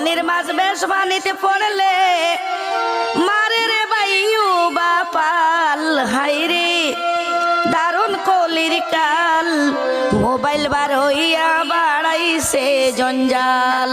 পানির মাছ বেশ পানিতে পড়লে মারে রে বাইউ বাপাল, হাই রে দারুণ কলির কাল, মোবাইল বার হইয়া বাড়াইছে জঞ্জাল।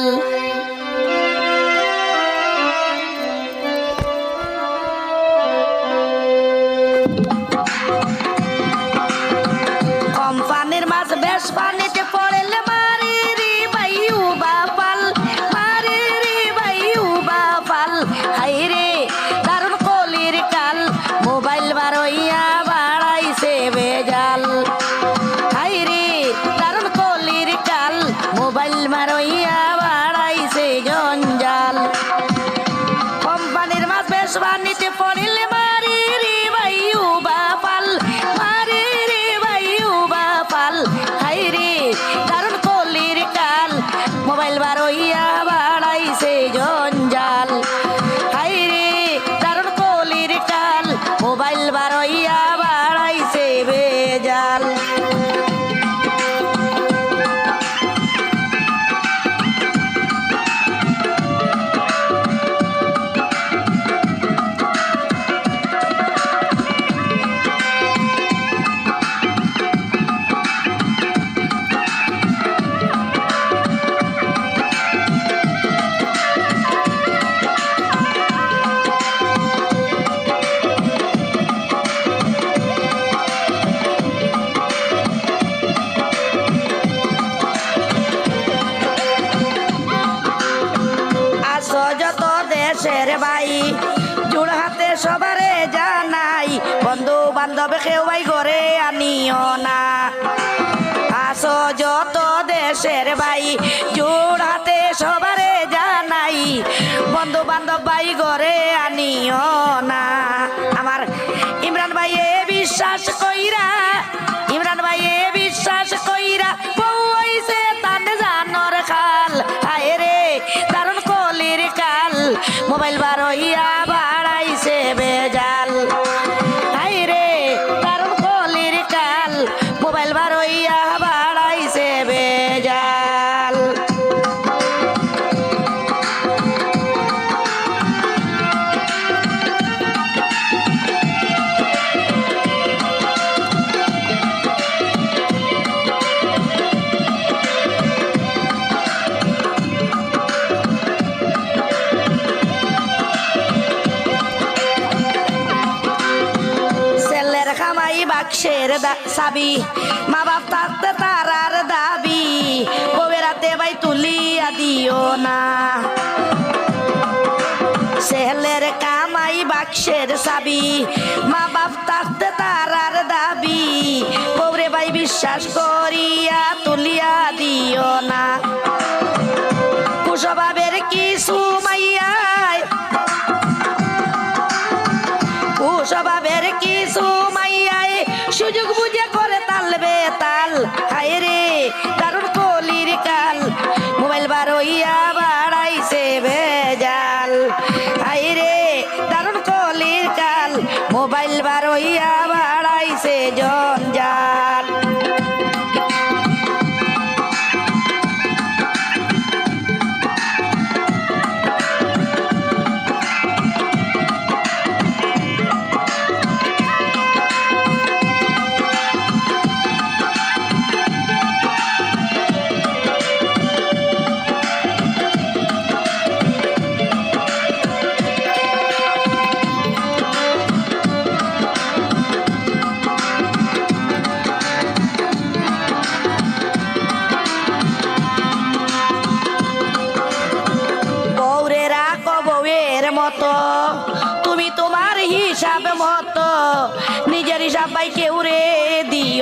দেশের ভাই জোড়াতে সবারে জানাই বন্ধু বান্ধব ভাই ঘরে আনিও না। আমার ইমরান ভাই এ বিশ্বাস কইরা বাক্সের দা- মা বাপ থাকতে তারার দাবি কবেরাতে ভাই তুলিয়া দিও না। ছেলের কামাই বাক্সের চাবি, মা বাপ থাকতে তারার দাবি কবরে ভাই বিশ্বাস করিয়া তুলিয়া দিও না। কুসভাবের কিছু মাইয়ায় সুযোগ বুঝে করে তালবে তাল হায় রে দারুণ কলির কাল। মোবাইল বার হইয়া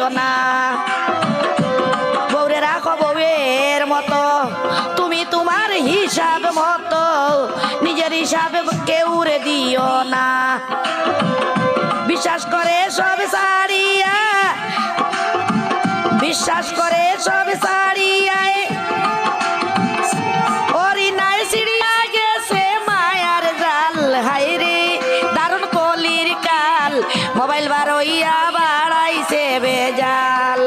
না। বৌরে রাখো বউয়ের মতো। তুমি তোমার হিসাব মতো। নিজের হিসাবে কেউ রে দিও না। বিশ্বাস করে সব সারিয়া। বিশ্বাস করে সব সারিয়ায় মোবাইল বার হইয়া বাড়াইছে বেজাল।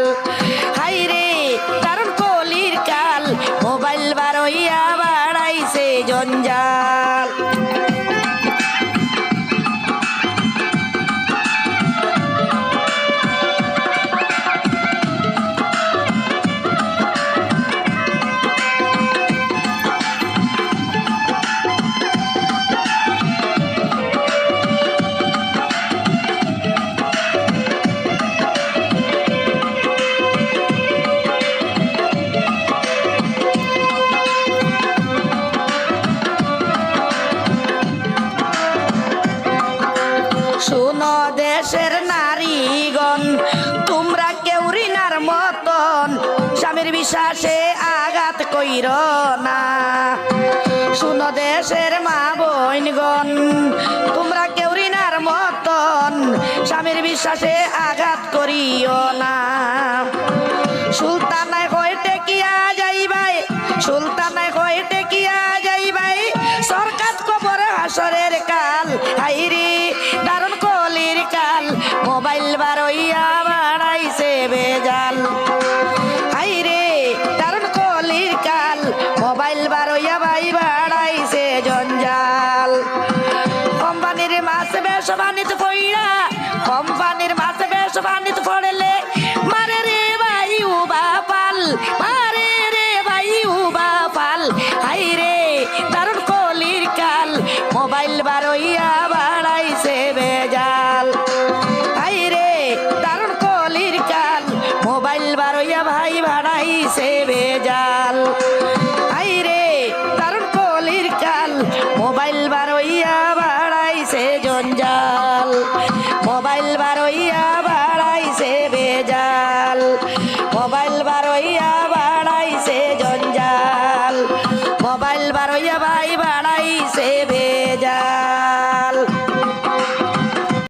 কোন দেশের নারীগণ, তোমরা কেউ ঋণার মতন স্বামীর বিশ্বাসে আঘাত কইর না। শুন দেশের মা বইনগণ তোমরা কেউ ঋণার মতন স্বামীর বিশ্বাসে আঘাত করিও না। সুলতানায় হইতে কিয়া যাইবাই সুলতানায় হইতে কিয়া যাইবাই সরকার কবর হাসরের কাল হাইরি বারইয়া বাই বাড়াইছে জঞ্জাল। কোম্পানির মাছ বেশ বানিত পইরা কোম্পানির মাছ বেশ বানিত পড়লে, মারে রে ভাই উবা পাল মারে রে ভাই উবা পাল হাই রে, দারুণ কলির কাল, মোবাইল বারইয়া বাড়াইছে বেজাল। হাই রে, দারুণ কলির কাল, মোবাইল বারইয়া ভাই বাড়াইছে বেজাল